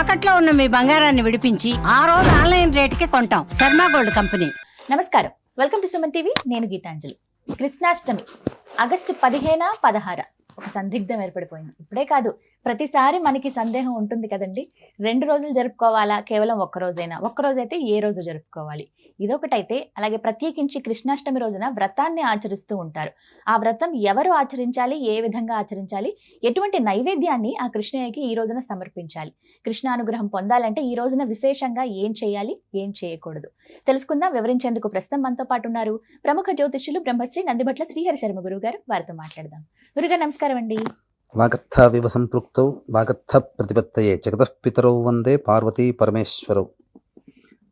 తాకట్లో ఉన్న మీ బంగారాన్ని విడిపించి ఆ రోజు ఆన్లైన్ రేటుకి కొంటాం. Sharma gold company. నమస్కారం. Welcome to Suman TV. నేను గీతాంజలి. కృష్ణాష్టమి ఆగస్టు పదిహేన పదహార? ఒక సందిగ్ధం ఏర్పడిపోయింది. ఇప్పుడే కాదు ప్రతిసారి మనకి సందేహం ఉంటుంది కదండి. రెండు రోజులు జరుపుకోవాలా? కేవలం ఒక్క రోజైనా. ఒక్క రోజైతే ఏ రోజు జరుపుకోవాలి? ఇదొకటైతే అలాగే ప్రత్యేకించి కృష్ణాష్టమి రోజున వ్రతాన్ని ఆచరిస్తూ ఉంటారు. ఆ వ్రతం ఎవరు ఆచరించాలి? ఏ విధంగా ఆచరించాలి? ఎటువంటి నైవేద్యాన్ని ఆ కృష్ణయ్యకి ఈ రోజున సమర్పించాలి? కృష్ణానుగ్రహం పొందాలంటే ఈ రోజున విశేషంగా ఏం చేయాలి? ఏం చేయకూడదు? తెలుసుకుందాం వివరించేందుకు ప్రస్తుతం మనతో పాటు ఉన్నారు ప్రముఖ జ్యోతిష్యులు బ్రహ్మశ్రీ నందిభట్ల శ్రీహరి శర్మ గురువు గారు వారితో మాట్లాడదాం. గురుగారు నమస్కారం అండి. వాగర్థావివ సంపృక్తౌ వాగర్థ ప్రతిపత్తయే జగతఃపితరౌ వందే పార్వతీ పరమేశ్వరౌ.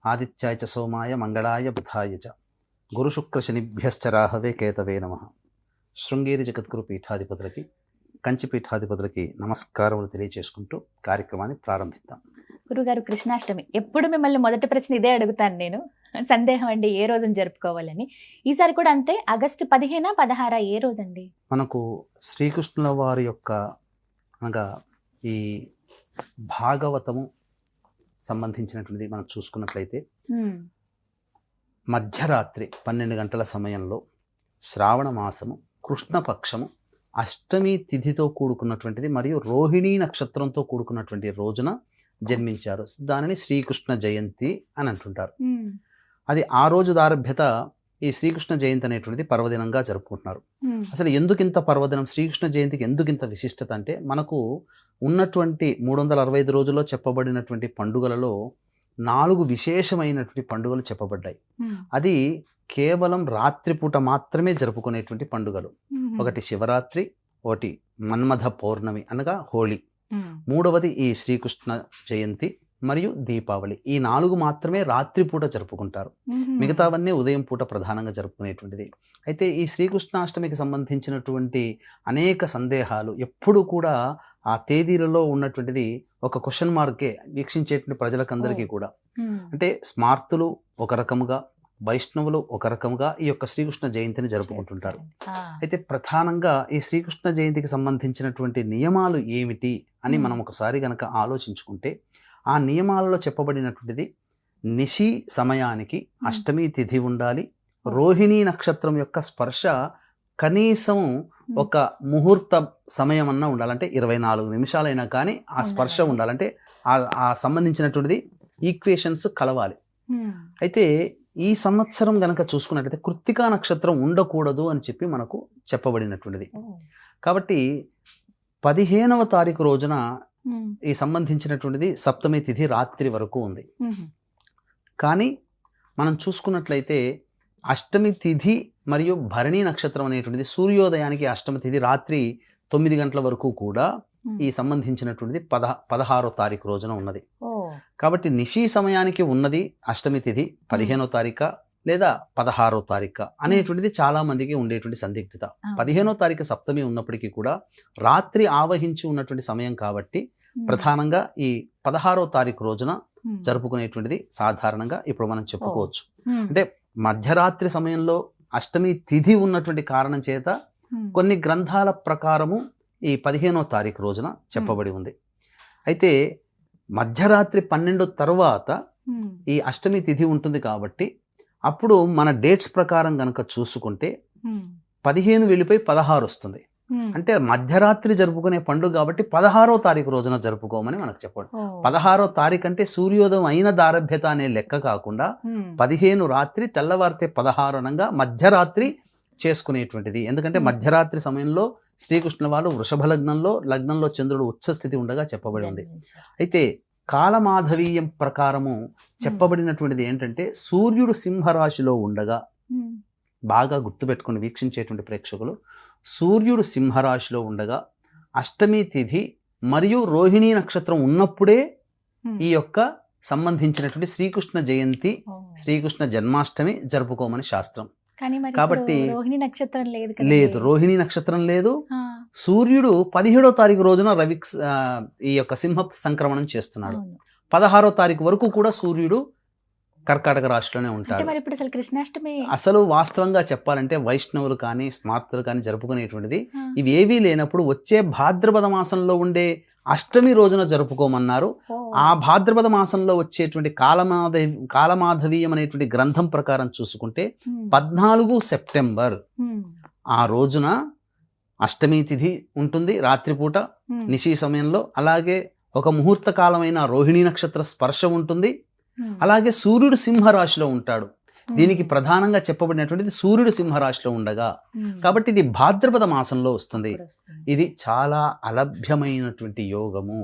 ఆదిత్యాయ చ సోమాయ మంగళాయ బుధాయ చ. గురుశుక్రశనిభ్యశ్చ రాహవే కేతవే నమ. శృంగేరి జగద్గురు పీఠాధిపతులకి కంచి పీఠాధిపతులకి నమస్కారములు తెలియచేసుకుంటూ కార్యక్రమాన్ని ప్రారంభిద్దాం. గురుగారు కృష్ణాష్టమి. ఎప్పుడు మిమ్మల్ని మొదటి ప్రశ్న ఇదే అడుగుతాను నేను. సందేహం అండి ఏ రోజున జరుపుకోవాలని. ఈసారి కూడా అంతే ఆగస్టు పదిహేన పదహార ఏ రోజండి? మనకు శ్రీకృష్ణుల వారి యొక్క అనగా ఈ భాగవతము సంబంధించినటువంటిది మనం చూసుకున్నట్లయితే మధ్యరాత్రి పన్నెండు గంటల సమయంలో శ్రావణ మాసము కృష్ణపక్షము అష్టమి తిథితో కూడుకున్నటువంటిది మరియు రోహిణీ నక్షత్రంతో కూడుకున్నటువంటి రోజున జన్మించారు. దానిని శ్రీకృష్ణ జయంతి అని అంటుంటారు. అది ఆ రోజు దారభ్యత ఈ శ్రీకృష్ణ జయంతి అనేటువంటిది పర్వదినంగా జరుపుకుంటున్నారు. అసలు ఎందుకు ఇంత పర్వదినం? శ్రీకృష్ణ జయంతికి ఎందుకు ఇంత విశిష్టత అంటే మనకు ఉన్నటువంటి మూడు వందల అరవై ఐదు రోజుల్లో చెప్పబడినటువంటి పండుగలలో నాలుగు విశేషమైనటువంటి పండుగలు చెప్పబడ్డాయి. అది కేవలం రాత్రిపూట మాత్రమే జరుపుకునేటువంటి పండుగలు. ఒకటి శివరాత్రి ఒకటి మన్మథ పౌర్ణమి అనగా హోళీ. మూడవది ఈ శ్రీకృష్ణ జయంతి మరియు దీపావళి. ఈ నాలుగు మాత్రమే రాత్రిపూట జరుపుకుంటారు. మిగతావన్నీ ఉదయం పూట ప్రధానంగా జరుపుకునేటువంటిది. అయితే ఈ శ్రీకృష్ణాష్టమికి సంబంధించినటువంటి అనేక సందేహాలు ఎప్పుడు కూడా ఆ తేదీలలో ఉన్నటువంటిది ఒక క్వశ్చన్ మార్కే వీక్షించేటువంటి ప్రజలకందరికీ కూడా. అంటే స్మార్తులు ఒక రకముగా వైష్ణవులు ఒక రకముగా ఈ యొక్క శ్రీకృష్ణ జయంతిని జరుపుకుంటుంటారు. అయితే ప్రధానంగా ఈ శ్రీకృష్ణ జయంతికి సంబంధించినటువంటి నియమాలు ఏమిటి అని. మనం ఒకసారి గనక ఆలోచించుకుంటే ఆ నియమాలలో చెప్పబడినటువంటిది నిశి సమయానికి అష్టమి తిథి ఉండాలి. రోహిణీ నక్షత్రం యొక్క స్పర్శ కనీసం ఒక ముహూర్త సమయం అన్నా ఉండాలంటే ఇరవై నాలుగు నిమిషాలైనా కానీ ఆ స్పర్శ ఉండాలి. ఉండాలంటే ఆ ఆ సంబంధించినటువంటిది ఈక్వేషన్స్ కలవాలి. అయితే ఈ సంవత్సరం గనక చూసుకున్నట్లయితే కృత్తికా నక్షత్రం ఉండకూడదు అని చెప్పి మనకు చెప్పబడినటువంటిది. కాబట్టి పదిహేనవ తారీఖు రోజున ఈ సంబంధించినటువంటిది సప్తమి తిథి రాత్రి వరకు ఉంది. కానీ మనం చూసుకున్నట్లయితే అష్టమి తిథి మరియు భరణి నక్షత్రం అనేటువంటిది సూర్యోదయానికి అష్టమి తిథి రాత్రి తొమ్మిది గంటల వరకు కూడా ఈ సంబంధించినటువంటిది పద పదహారో తారీఖు రోజున ఉన్నది. కాబట్టి నిశీ సమయానికి ఉన్నది అష్టమి తిథి పదిహేనో తారీఖు లేదా పదహారో తారీఖు అనేటువంటిది చాలా మందికి ఉండేటువంటి సందిగ్ధత. పదిహేనో తారీఖు సప్తమి ఉన్నప్పటికీ కూడా రాత్రి ఆవహించి ఉన్నటువంటి సమయం కాబట్టి ప్రధానంగా ఈ పదహారో తారీఖు రోజున జరుపుకునేటువంటిది సాధారణంగా ఇప్పుడు మనం చెప్పుకోవచ్చు. అంటే మధ్యరాత్రి సమయంలో అష్టమి తిథి ఉన్నటువంటి కారణం చేత కొన్ని గ్రంథాల ప్రకారము ఈ పదిహేనో తారీఖు రోజున చెప్పబడి ఉంది. అయితే మధ్యరాత్రి పన్నెండు తర్వాత ఈ అష్టమి తిథి ఉంటుంది కాబట్టి అప్పుడు మన డేట్స్ ప్రకారం గనక చూసుకుంటే పదిహేను వెళ్ళిపోయి పదహారు వస్తుంది. అంటే మధ్యరాత్రి జరుపుకునే పండుగ కాబట్టి పదహారో తారీఖు రోజున జరుపుకోమని మనకు చెప్పండి. పదహారో తారీఖు అంటే సూర్యోదయం అయిన దారభ్యత అనే లెక్క కాకుండా పదిహేను రాత్రి తెల్లవారితే పదహారు అనగా మధ్యరాత్రి చేసుకునేటువంటిది. ఎందుకంటే మధ్యరాత్రి సమయంలో శ్రీకృష్ణ వాళ్ళు వృషభ లగ్నంలో లగ్నంలో చంద్రుడు ఉచ్చస్థితి ఉండగా చెప్పబడి ఉంది. అయితే కాలమాధవీయం ప్రకారము చెప్పబడినటువంటిది ఏంటంటే సూర్యుడు సింహరాశిలో ఉండగా బాగా గుర్తుపెట్టుకుని వీక్షించేటువంటి ప్రేక్షకులు సూర్యుడు సింహరాశిలో ఉండగా అష్టమి తిథి మరియు రోహిణీ నక్షత్రం ఉన్నప్పుడే ఈ యొక్క సంబంధించినటువంటి శ్రీకృష్ణ జయంతి శ్రీకృష్ణ జన్మాష్టమి జరుపుకోమని శాస్త్రం. కాబట్టి రోహిణి నక్షత్రం లేదు. లేదు రోహిణీ నక్షత్రం లేదు. సూర్యుడు పదిహేడో తారీఖు రోజున రవి ఈ యొక్క సింహ సంక్రమణం చేస్తున్నాడు. పదహారో తారీఖు వరకు కూడా సూర్యుడు కర్కాటక రాశిలోనే అసలు కృష్ణాష్టమి అసలు వాస్తవంగా చెప్పాలంటే వైష్ణవులు కానీ స్మార్తులు కానీ జరుపుకునేటువంటిది. ఇవి ఏవీ లేనప్పుడు వచ్చే భాద్రపద మాసంలో ఉండే అష్టమి రోజున జరుపుకోమన్నారు. ఆ భాద్రపద మాసంలో వచ్చేటువంటి కాలమాధవి కాలమాధవీయం అనేటువంటి గ్రంథం ప్రకారం చూసుకుంటే పద్నాలుగు సెప్టెంబర్ ఆ రోజున అష్టమి తిథి ఉంటుంది రాత్రిపూట నిశీ సమయంలో. అలాగే ఒక ముహూర్త కాలమైన రోహిణీ నక్షత్ర స్పర్శ ఉంటుంది. అలాగే సూర్యుడు సింహరాశిలో ఉంటాడు. దీనికి ప్రధానంగా చెప్పబడినటువంటిది సూర్యుడు సింహరాశిలో ఉండగా. కాబట్టి ఇది భాద్రపద మాసంలో వస్తుంది. ఇది చాలా అలభ్యమైనటువంటి యోగము.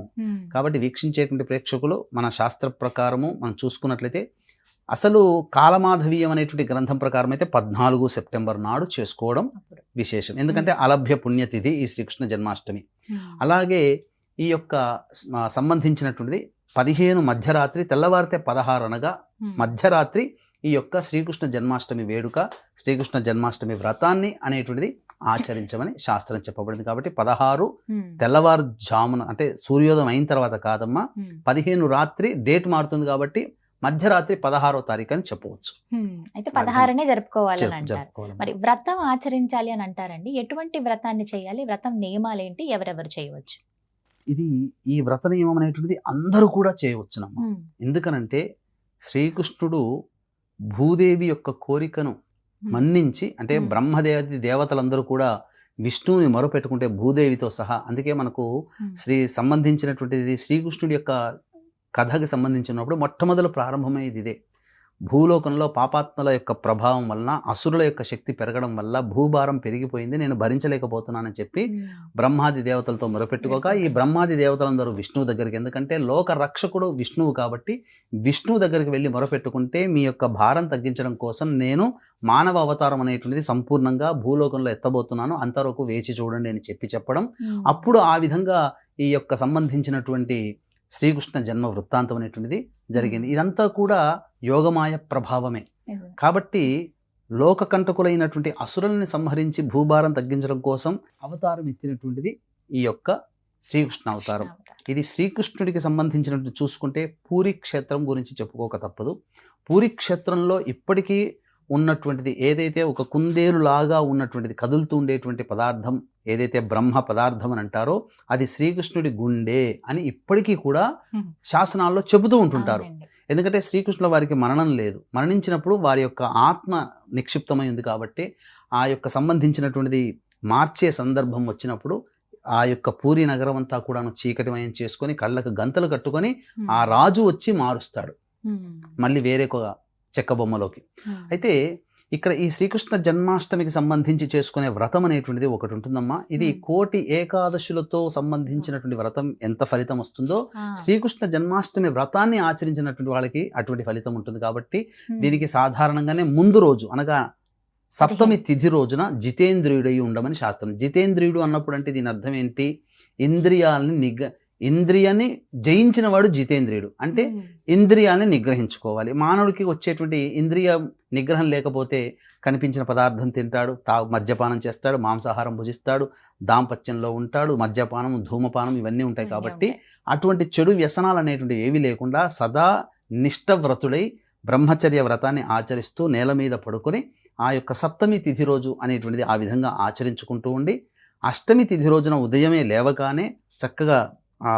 కాబట్టి వీక్షించేటువంటి ప్రేక్షకులు మన శాస్త్ర ప్రకారము మనం చూసుకున్నట్లయితే అసలు కాలమాధవీయం అనేటువంటి గ్రంథం ప్రకారం అయితే పద్నాలుగు సెప్టెంబర్ నాడు చేసుకోవడం విశేషం. ఎందుకంటే అలభ్య పుణ్యతిథి ఈ శ్రీకృష్ణ జన్మాష్టమి. అలాగే ఈ యొక్క సంబంధించినటువంటిది పదిహేను మధ్యరాత్రి తెల్లవారితే పదహారు అనగా మధ్యరాత్రి ఈ యొక్క శ్రీకృష్ణ జన్మాష్టమి వేడుక శ్రీకృష్ణ జన్మాష్టమి వ్రతాన్ని అనేటువంటిది ఆచరించమని శాస్త్రం చెప్పబడింది కాబట్టి పదహారు తెల్లవారుజామున అంటే సూర్యోదయం అయిన తర్వాత కాదమ్మా పదిహేను రాత్రి డేట్ మారుతుంది కాబట్టి మధ్యరాత్రి పదహారో తారీఖు అని చెప్పవచ్చు. అయితే పదహారునే జరుపుకోవాలని జరుపు- అంటారు. జరుపుకోవాలి. మరి వ్రతం ఆచరించాలి అని అంటారండి. ఎటువంటి వ్రతాన్ని చేయాలి? వ్రతం నియమాలు ఏంటి? ఎవరెవరు చేయవచ్చు? ఇది ఈ వ్రత నియమం అనేటువంటిది అందరూ కూడా చేయవచ్చునమ్మా. ఎందుకనంటే శ్రీకృష్ణుడు భూదేవి యొక్క కోరికను మన్నించి అంటే. బ్రహ్మదేవి దేవతలందరూ కూడా విష్ణువుని మొరపెట్టుకుంటే భూదేవితో సహా అందుకే మనకు శ్రీ సంబంధించినటువంటిది శ్రీకృష్ణుడి యొక్క కథకి సంబంధించినప్పుడు మొట్టమొదలు ప్రారంభమయ్యేది ఇదే. భూలోకంలో పాపాత్మల యొక్క ప్రభావం వలన అసురుల యొక్క శక్తి పెరగడం వల్ల భూభారం పెరిగిపోయింది నేను భరించలేకపోతున్నానని చెప్పి బ్రహ్మాది దేవతలతో మొరపెట్టుకోక ఈ బ్రహ్మాది దేవతలందరూ విష్ణువు దగ్గరికి ఎందుకంటే లోక రక్షకుడు విష్ణువు కాబట్టి విష్ణువు దగ్గరికి వెళ్ళి మొరపెట్టుకుంటే మీ యొక్క భారం తగ్గించడం కోసం నేను మానవ అవతారం అనేటువంటిది సంపూర్ణంగా భూలోకంలో ఎత్తబోతున్నాను అంతవరకు వేచి చూడండి అని చెప్పి చెప్పడం. అప్పుడు ఆ విధంగా ఈ యొక్క సంబంధించినటువంటి శ్రీకృష్ణ జన్మ వృత్తాంతం అనేటువంటిది జరిగింది. ఇదంతా కూడా యోగమాయ ప్రభావమే. కాబట్టి లోకకంటకులైనటువంటి అసురుల్ని సంహరించి భూభారం తగ్గించడం కోసం అవతారం ఎత్తినటువంటిది ఈ యొక్క శ్రీకృష్ణ అవతారం. ఇది శ్రీకృష్ణుడికి సంబంధించినట్టు చూసుకుంటే పూరి క్షేత్రం గురించి చెప్పుకోక తప్పదు. పూరి క్షేత్రంలో ఇప్పటికీ ఉన్నటువంటిది ఏదైతే ఒక కుందేలులాగా ఉన్నటువంటిది కదులుతూ ఉండేటువంటి పదార్థం ఏదైతే బ్రహ్మ పదార్థం అని అంటారో అది శ్రీకృష్ణుడి గుండె అని ఇప్పటికీ కూడా. శాసనాల్లో చెబుతూ ఉంటుంటారు. ఎందుకంటే శ్రీకృష్ణుల వారికి మరణం లేదు. మరణించినప్పుడు వారి యొక్క ఆత్మ నిక్షిప్తమై ఉంది కాబట్టి ఆ యొక్క సంబంధించినటువంటిది మార్చే సందర్భం వచ్చినప్పుడు ఆ యొక్క పూరి నగరం అంతా కూడాను చీకటిమయం చేసుకొని కళ్ళకు గంతలు కట్టుకొని ఆ రాజు వచ్చి మారుస్తాడు. మళ్ళీ వేరే ఒక చెక్క బొమ్మలోకి అయితే ఇక్కడ ఈ శ్రీకృష్ణ జన్మాష్టమికి సంబంధించి చేసుకునే వ్రతం అనేటువంటిది ఒకటి ఉంటుందమ్మా. ఇది. కోటి ఏకాదశులతో సంబంధించినటువంటి వ్రతం ఎంత ఫలితం వస్తుందో శ్రీకృష్ణ జన్మాష్టమి వ్రతాన్ని ఆచరించినటువంటి వాళ్ళకి అటువంటి ఫలితం ఉంటుంది కాబట్టి దీనికి సాధారణంగానే ముందు రోజు అనగా సప్తమి తిథి రోజున జితేంద్రియుడై ఉండమని శాస్త్రం. జితేంద్రియుడు అన్నప్పుడు అంటే దీని అర్థం ఏంటి? ఇంద్రియాలని నిగ ఇంద్రియాన్ని జయించిన వాడు జితేంద్రియుడు. అంటే ఇంద్రియాన్ని నిగ్రహించుకోవాలి. మానవుడికి వచ్చేటువంటి ఇంద్రియ నిగ్రహం లేకపోతే కనిపించిన పదార్థం తింటాడు తా మద్యపానం చేస్తాడు మాంసాహారం భుజిస్తాడు దాంపత్యంలో ఉంటాడు మద్యపానం ధూమపానం ఇవన్నీ ఉంటాయి కాబట్టి అటువంటి చెడు వ్యసనాలు అనేటువంటివి ఏవి లేకుండా సదా నిష్టవ్రతుడై బ్రహ్మచర్య వ్రతాన్ని ఆచరిస్తూ నేల మీద పడుకొని ఆ యొక్క సప్తమి తిథి రోజు అనేటువంటిది ఆ విధంగా ఆచరించుకుంటూ ఉండి అష్టమి తిథి రోజున ఉదయమే లేవగానే చక్కగా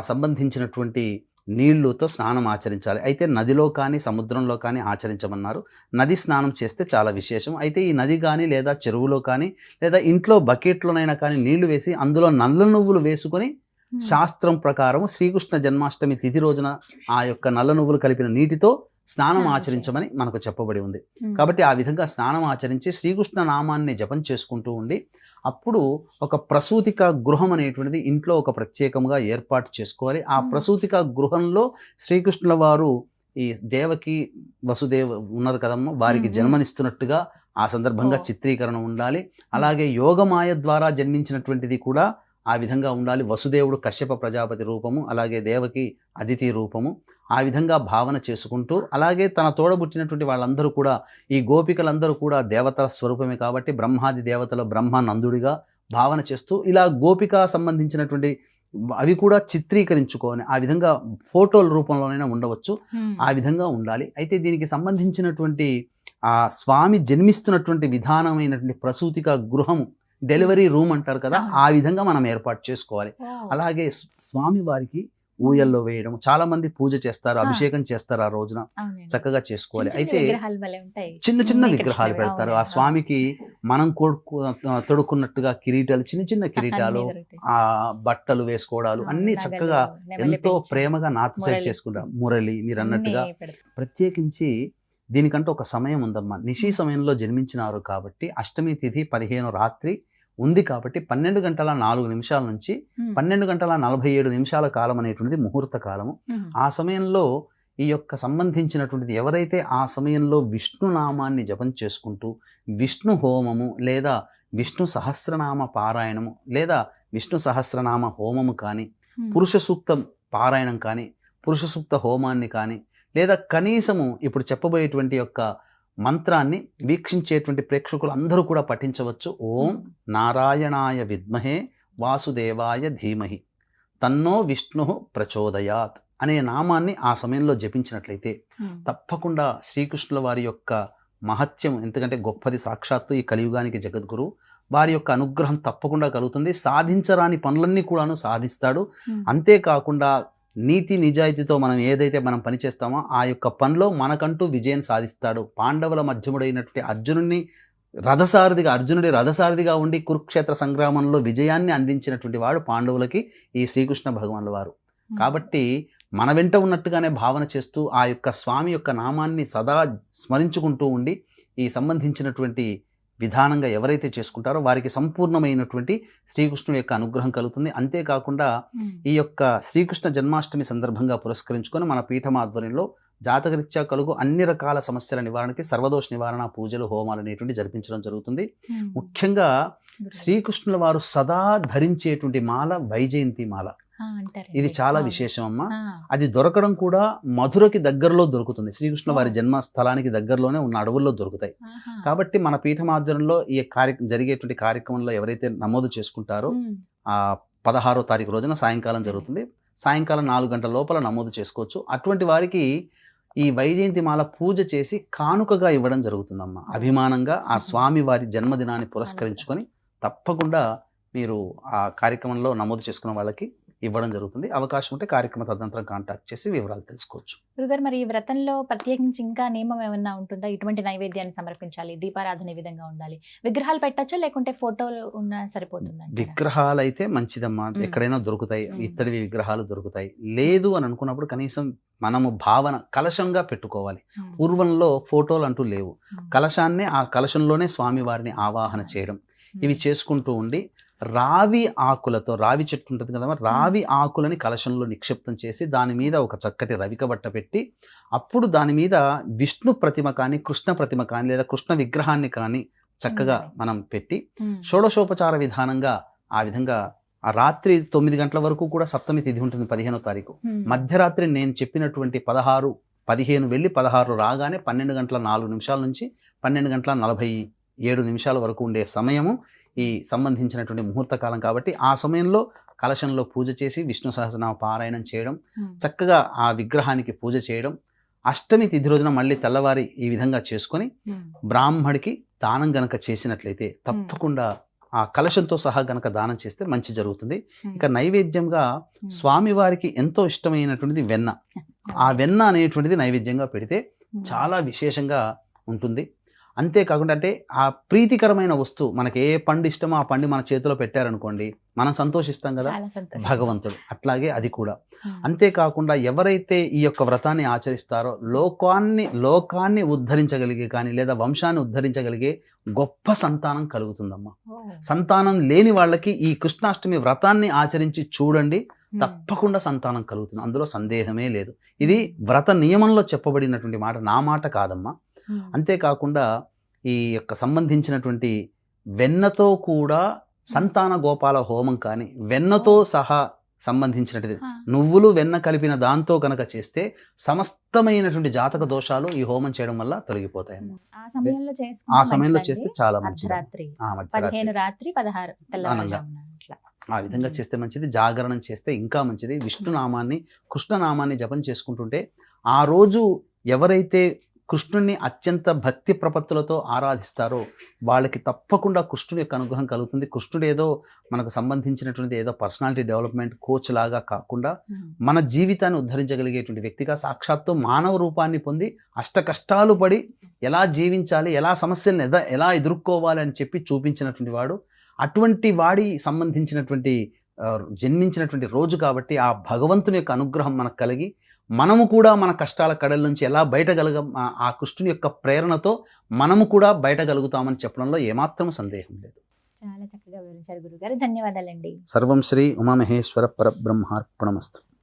సంబంధించినటువంటి నీళ్ళుతో స్నానం ఆచరించాలి. అయితే నదిలో కానీ సముద్రంలో కానీ ఆచరించమన్నారు. నది స్నానం చేస్తే చాలా విశేషం. అయితే ఈ నది కానీ లేదా చెరువులో కానీ లేదా ఇంట్లో బకెట్లోనైనా కానీ నీళ్ళు వేసి అందులో నల్ల నువ్వులు వేసుకొని శాస్త్రం ప్రకారం శ్రీకృష్ణ జన్మాష్టమి తిథి రోజున ఆ యొక్క నల్ల నువ్వులు కలిపిన నీటితో స్నానం ఆచరించమని మనకు చెప్పబడి ఉంది కాబట్టి ఆ విధంగా స్నానం ఆచరించి శ్రీకృష్ణ నామాన్ని జపం చేసుకుంటూ ఉండి అప్పుడు ఒక ప్రసూతిక గృహం అనేటువంటిది ఇంట్లో ఒక ప్రత్యేకంగా ఏర్పాటు చేసుకోవాలి ఆ. ప్రసూతిక గృహంలో శ్రీకృష్ణుల వారు ఈ దేవకి వసుదేవ ఉన్నారు కదమ్మా వారికి. జన్మనిస్తున్నట్టుగా ఆ సందర్భంగా. చిత్రీకరణ ఉండాలి అలాగే యోగమాయ ద్వారా జన్మించినటువంటిది కూడా ఆ విధంగా ఉండాలి. వసుదేవుడు కశ్యప ప్రజాపతి రూపము అలాగే దేవకి అదితి రూపము. ఆ విధంగా భావన చేసుకుంటూ అలాగే తన తోడబుట్టినటువంటి వాళ్ళందరూ కూడా ఈ గోపికలందరూ కూడా దేవతల స్వరూపమే కాబట్టి బ్రహ్మాది దేవతల బ్రహ్మానందుడిగా భావన చేస్తూ ఇలా గోపిక సంబంధించినటువంటి అవి కూడా చిత్రీకరించుకొని ఆ విధంగా ఫోటోల రూపంలోనైనా ఉండవచ్చు. ఆ విధంగా ఉండాలి. అయితే దీనికి సంబంధించినటువంటి ఆ స్వామి జన్మిస్తున్నటువంటి విధానమైనటువంటి ప్రసూతిక గృహము డెలివరీ రూమ్ అంటారు కదా. ఆ విధంగా మనం ఏర్పాటు చేసుకోవాలి అలాగే స్వామి వారికి ఊయల్లో వేయడం చాలా మంది పూజ చేస్తారు. అభిషేకం చేస్తారు ఆ రోజున. చక్కగా చేసుకోవాలి అయితే చిన్న చిన్న విగ్రహాలు. పెడతారు ఆ. స్వామికి మనం కొడుకు తొడుక్కున్నట్టుగా కిరీటాలు చిన్న చిన్న కిరీటాలు. ఆ బట్టలు వేసుకోవడాలు అన్ని చక్కగా ఎంతో ప్రేమగా నార్త్ సైడ్ మురళి. చేసుకుంటారు మురళి మీరు అన్నట్టుగా. ప్రత్యేకించి దీనికంటే ఒక సమయం ఉందమ్మా. నిశీ సమయంలో జన్మించినారు కాబట్టి అష్టమి తిథి పదిహేను రాత్రి ఉంది కాబట్టి పన్నెండు గంటల నాలుగు నిమిషాల నుంచి పన్నెండు గంటల నలభై ఏడు నిమిషాల కాలం అనేటువంటిది ముహూర్త కాలము. ఆ సమయంలో ఈ యొక్క సంబంధించినటువంటిది ఎవరైతే ఆ సమయంలో విష్ణు నామాన్ని జపం చేసుకుంటూ విష్ణు హోమము లేదా విష్ణు సహస్రనామ పారాయణము లేదా విష్ణు సహస్రనామ హోమము కానీ పురుష సూక్తం పారాయణం కానీ పురుష సూక్త హోమాన్ని కానీ లేదా కనీసము ఇప్పుడు చెప్పబోయేటువంటి యొక్క మంత్రాన్ని వీక్షించేటువంటి ప్రేక్షకులు అందరూ కూడా పఠించవచ్చు. ఓం నారాయణాయ విద్మహే వాసుదేవాయ ధీమహి. తన్నో విష్ణు ప్రచోదయాత్ అనే నామాన్ని ఆ సమయంలో జపించినట్లయితే తప్పకుండా శ్రీకృష్ణుల వారి యొక్క మహత్యం ఎందుకంటే గొప్పది సాక్షాత్తు ఈ కలియుగానికి జగద్గురు. వారి యొక్క అనుగ్రహం తప్పకుండా కలుగుతుంది. సాధించరాని పనులన్నీ కూడాను సాధిస్తాడు. అంతేకాకుండా నీతి నిజాయితీతో మనం ఏదైతే మనం పని చేస్తామో ఆ యొక్క పనిలో మనకంటూ విజయం సాధిస్తాడు. పాండవుల మధ్యముడైనటువంటి అర్జునుడిని రథసారథిగా అర్జునుడి రథసారథిగా ఉండి కురుక్షేత్ర సంగ్రామంలో విజయాన్ని అందించినటువంటి వాడు పాండవులకి ఈ శ్రీకృష్ణ భగవానుల వారు. కాబట్టి మన వెంట ఉన్నట్టుగానే భావన చేస్తూ ఆ యొక్క స్వామి యొక్క నామాన్ని సదా స్మరించుకుంటూ ఉండి ఈ సంబంధించినటువంటి విధానంగా ఎవరైతే చేసుకుంటారో వారికి సంపూర్ణమైనటువంటి శ్రీకృష్ణుడి యొక్క అనుగ్రహం కలుగుతుంది. అంతేకాకుండా ఈ యొక్క శ్రీకృష్ణ జన్మాష్టమి సందర్భంగా పురస్కరించుకొని మన పీఠం ఆధ్వర్యంలో జాతకరీత్యా కలుగు అన్ని రకాల సమస్యల నివారణకి సర్వదోష నివారణ పూజలు హోమాలు అనేటువంటి జరిపించడం జరుగుతుంది ముఖ్యంగా. శ్రీకృష్ణుల వారు సదా ధరించేటువంటి మాల వైజయంతి మాల. ఇది చాలా. విశేషం అమ్మా అది దొరకడం కూడా మధురకి దగ్గరలో దొరుకుతుంది శ్రీకృష్ణ వారి. జన్మస్థలానికి దగ్గరలోనే ఉన్న అడవుల్లో దొరుకుతాయి. కాబట్టి మన పీఠం ఆధ్వర్యంలో ఈ కార్య జరిగేటువంటి కార్యక్రమంలో ఎవరైతే నమోదు చేసుకుంటారో ఆ పదహారో తారీఖు రోజున సాయంకాలం జరుగుతుంది సాయంకాలం నాలుగు గంటల లోపల నమోదు చేసుకోవచ్చు అటువంటి వారికి ఈ వైజయంతి మాల పూజ చేసి కానుకగా ఇవ్వడం జరుగుతుందమ్మా. అభిమానంగా ఆ స్వామి వారి జన్మదినాన్ని పురస్కరించుకొని తప్పకుండా మీరు ఆ కార్యక్రమంలో నమోదు చేసుకున్న వాళ్ళకి ఇవ్వడం జరుగుతుంది. అవకాశం ఉంటే కార్యక్రమ తదనంతరం కాంటాక్ట్ చేసి వివరాలు తెలుసుకోవచ్చు. గురుగారు మరి ఈ వ్రతంలో ప్రత్యేకించి ఇంకా నియమం ఏమన్నా ఉంటుందా? ఇటువంటి నైవేద్యాన్ని సమర్పించాలి? దీపారాధన ఈ విధంగా ఉండాలి? విగ్రహాలు పెట్టచ్చా? లేకుంటే ఫోటోలు ఉన్నా సరిపోతుందా విగ్రహాలు అయితే మంచిదమ్మా. మ్మ్. ఎక్కడైనా దొరుకుతాయి. ఇత్తడి విగ్రహాలు దొరుకుతాయి. లేదు అని అనుకున్నప్పుడు కనీసం మనము భావన కలశంగా పెట్టుకోవాలి. పూర్వంలో ఫోటోలు అంటూ లేవు. కలశాన్నే ఆ కలశంలోనే స్వామి వారిని ఆవాహన చేయడం. ఇవి చేసుకుంటూ ఉండి రావి ఆకులతో రావి చెట్టు ఉంటుంది కదా రావి ఆకులని కలశంలో నిక్షిప్తం చేసి దాని మీద ఒక చక్కటి రవిక బట్ట పెట్టి అప్పుడు దాని మీద విష్ణు ప్రతిమ కానీ కృష్ణ ప్రతిమ కానీ లేదా కృష్ణ విగ్రహాన్ని కానీ చక్కగా. మనం పెట్టి షోడశోపచార విధానంగా ఆ విధంగా ఆ రాత్రి తొమ్మిది గంటల వరకు కూడా సప్తమి తిథి ఉంటుంది పదిహేనో తారీఖు. మధ్యరాత్రి నేను చెప్పినటువంటి పదహారు పదిహేను వెళ్ళి పదహారు రాగానే పన్నెండు గంటల నాలుగు నిమిషాల నుంచి పన్నెండు గంటల నలభై ఏడు నిమిషాల వరకు ఉండే సమయము ఈ సంబంధించినటువంటి ముహూర్త కాలం కాబట్టి ఆ సమయంలో కలశంలో పూజ చేసి విష్ణు సహస్రనామ పారాయణం చేయడం చక్కగా ఆ విగ్రహానికి పూజ చేయడం అష్టమి తిథి రోజున మళ్ళీ తెల్లవారి ఈ విధంగా చేసుకొని బ్రాహ్మడికి దానం గనక చేసినట్లయితే తప్పకుండా ఆ కలశంతో సహా గనక దానం చేస్తే మంచి జరుగుతుంది. ఇక నైవేద్యంగా స్వామివారికి ఎంతో ఇష్టమైనటువంటిది వెన్న. ఆ వెన్న అనేటువంటిది నైవేద్యంగా పెడితే చాలా విశేషంగా ఉంటుంది. అంతేకాకుండా అంటే ఆ ప్రీతికరమైన వస్తువు మనకి ఏ పండు ఇష్టమో ఆ పండు మన చేతిలో పెట్టారనుకోండి మనం సంతోషిస్తాం కదా? భగవంతుడు. అట్లాగే అది కూడా. అంతేకాకుండా ఎవరైతే ఈ యొక్క వ్రతాన్ని ఆచరిస్తారో లోకాన్ని లోకాన్ని ఉద్ధరించగలిగే కానీ లేదా వంశాన్ని ఉద్ధరించగలిగే గొప్ప సంతానం కలుగుతుందమ్మా. సంతానం లేని వాళ్ళకి ఈ కృష్ణాష్టమి వ్రతాన్ని ఆచరించి చూడండి తప్పకుండా సంతానం కలుగుతుంది. అందులో సందేహమే లేదు. ఇది వ్రత నియమంలో చెప్పబడినటువంటి మాట నా మాట కాదమ్మా. అంతేకాకుండా ఈ యొక్క సంబంధించినటువంటి వెన్నతో కూడా సంతాన గోపాల హోమం కానీ వెన్నతో సహా సంబంధించినటువంటి నువ్వులు వెన్న కలిపిన దాంతో కనుక చేస్తే సమస్తమైనటువంటి జాతక దోషాలు ఈ హోమం చేయడం వల్ల తొలగిపోతాయి ఆ సమయంలో. చేస్తే చాలా మంచిది. రాత్రి ఆ విధంగా చేస్తే మంచిది జాగరణం చేస్తే ఇంకా మంచిది. విష్ణునామాన్ని కృష్ణనామాన్ని జపం చేసుకుంటుంటే ఆ రోజు ఎవరైతే కృష్ణుణ్ణి అత్యంత భక్తి ప్రపత్తులతో ఆరాధిస్తారో వాళ్ళకి తప్పకుండా కృష్ణుడి యొక్క అనుగ్రహం కలుగుతుంది. కృష్ణుడు ఏదో మనకు సంబంధించినటువంటి ఏదో పర్సనాలిటీ డెవలప్మెంట్ కోచ్ లాగా కాకుండా మన జీవితాన్ని ఉద్ధరించగలిగేటువంటి వ్యక్తిగా సాక్షాత్తు మానవ రూపాన్ని పొంది అష్ట కష్టాలు పడి ఎలా జీవించాలి ఎలా సమస్యలను ఎద ఎలా ఎదుర్కోవాలి అని చెప్పి చూపించినటువంటి వాడు అటువంటి వాడి సంబంధించినటువంటి జన్మించినటువంటి రోజు కాబట్టి ఆ భగవంతుని యొక్క అనుగ్రహం మనకు కలిగి మనము కూడా మన కష్టాల కడల నుంచి ఎలా బయటగలగ ఆ- కృష్ణుని యొక్క ప్రేరణతో మనము కూడా బయటగలుగుతామని చెప్పడంలో ఏమాత్రం సందేహం లేదు. చాలా చక్కగా వివరించారు గురుగారు. ధన్యవాదాలండి. సర్వం శ్రీ ఉమామహేశ్వర పరబ్రహ్మార్పణమస్తు.